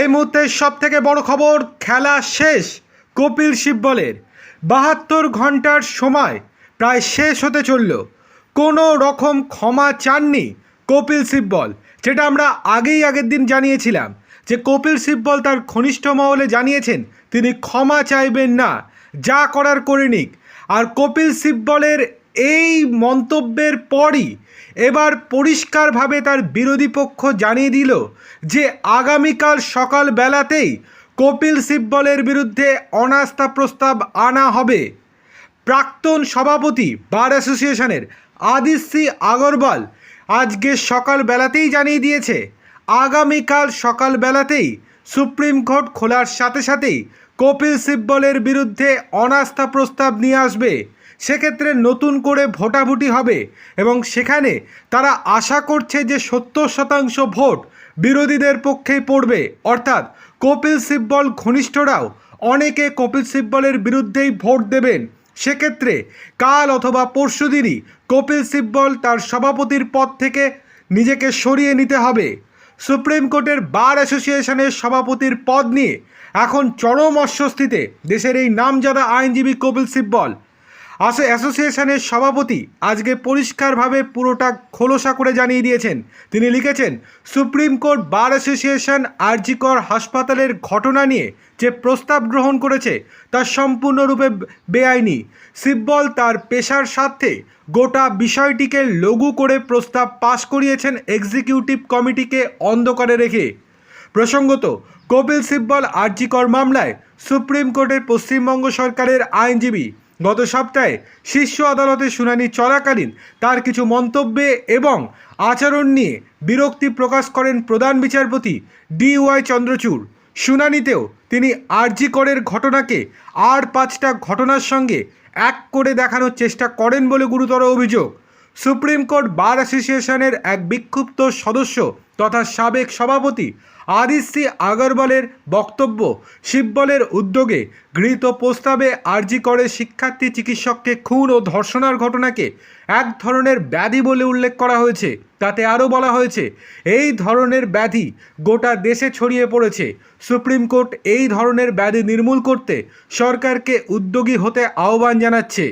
এই মুহূর্তে সব থেকে বড় খবর, খেলা শেষ, কপিল সিব্বলের বাহাত্তর ঘণ্টার সময় প্রায় শেষ হতে চলল। কোনো রকম ক্ষমা চাননি কপিল সিব্বল যেটা আমরা আগেই আগের দিন জানিয়েছিলাম যে কপিল সিব্বল তার ঘনিষ্ঠ মহলে জানিয়েছেন, তিনি ক্ষমা চাইবেন না, যা করার করে নিক। আর কপিল সিব্বলের এই মন্তব্যের পরই এবার পরিষ্কারভাবে তার বিরোধী পক্ষ জানিয়ে দিল যে আগামীকাল সকাল বেলাতেই কপিল সিব্বলের বিরুদ্ধে অনাস্থা প্রস্তাব আনা হবে। প্রাক্তন সভাপতি বার অ্যাসোসিয়েশনের আদিশ্রী আগরওয়াল আজকে সকাল বেলাতেই জানিয়ে দিয়েছে, আগামীকাল সকাল বেলাতেই সুপ্রিম কোর্ট খোলার সাথে সাথেই কপিল সিব্বলের বিরুদ্ধে অনাস্থা প্রস্তাব নিয়ে আসবে। সেক্ষেত্রে নতুন করে ভোটাভুটি হবে এবং সেখানে তারা আশা করছে যে সত্তর শতাংশ ভোট বিরোধীদের পক্ষেই পড়বে। অর্থাৎ কপিল সিব্বল ঘনিষ্ঠরাও অনেকে কপিল সিব্বলের বিরুদ্ধেই ভোট দেবেন। সেক্ষেত্রে কাল অথবা পরশুদিনই কপিল সিব্বল তার সভাপতির পদ থেকে নিজেকে সরিয়ে নিতে হবে। সুপ্রিম কোর্টের বার অ্যাসোসিয়েশনের সভাপতির পদ নিয়ে এখন চরম অস্বস্তিতে দেশের এই নামজাদা আইনজীবী কপিল সিব্বল আসে অ্যাসোসিয়েশনের সভাপতি। আজকে পরিষ্কারভাবে পুরোটা খোলসা করে জানিয়ে দিয়েছেন। তিনি লিখেছেন, Supreme Court Bar Association RG Kar হাসপাতালের ঘটনা নিয়ে যে প্রস্তাব গ্রহণ করেছে, তা সম্পূর্ণরূপে বেআইনি। সিব্বল তার পেশার স্বার্থে গোটা বিষয়টিকে লঘু করে প্রস্তাব পাশ করিয়েছেন এক্সিকিউটিভ কমিটিকে অন্ধকারে রেখে। প্রসঙ্গত কপিল সিব্বল আরজিকর মামলায় সুপ্রিম কোর্টের পশ্চিমবঙ্গ সরকারের আইনজীবী গত সপ্তাহে শীর্ষ আদালতে শুনানি চলাকালীন তার কিছু মন্তব্যে এবং আচরণ নিয়ে বিরক্তি প্রকাশ করেন প্রধান বিচারপতি ডি ওয়াই চন্দ্রচূড়। শুনানিতেও তিনি আরজি করের ঘটনাকে আর পাঁচটা ঘটনার সঙ্গে এক করে দেখানোর চেষ্টা করেন বলে গুরুতর অভিযোগ। সুপ্রিম কোর্ট বার অ্যাসোসিয়েশনের এক বিক্ষুব্ধ সদস্য তথা সাবেক সভাপতি আদিসি আগরওয়ালের বক্তব্য শিববলের উদ্যোগে গৃহীত প্রস্তাবে আরজি করে শিক্ষার্থী চিকিৎসককে খুন ও ধর্ষণার ঘটনাকে এক ধরনের ব্যাধি বলে উল্লেখ করা হয়েছে। তাতে আরও বলা হয়েছে, এই ধরনের ব্যাধি গোটা দেশে ছড়িয়ে পড়েছে। সুপ্রিম কোর্ট এই ধরনের ব্যাধি নির্মূল করতে সরকারকে উদ্যোগী হতে আহ্বান জানাচ্ছে।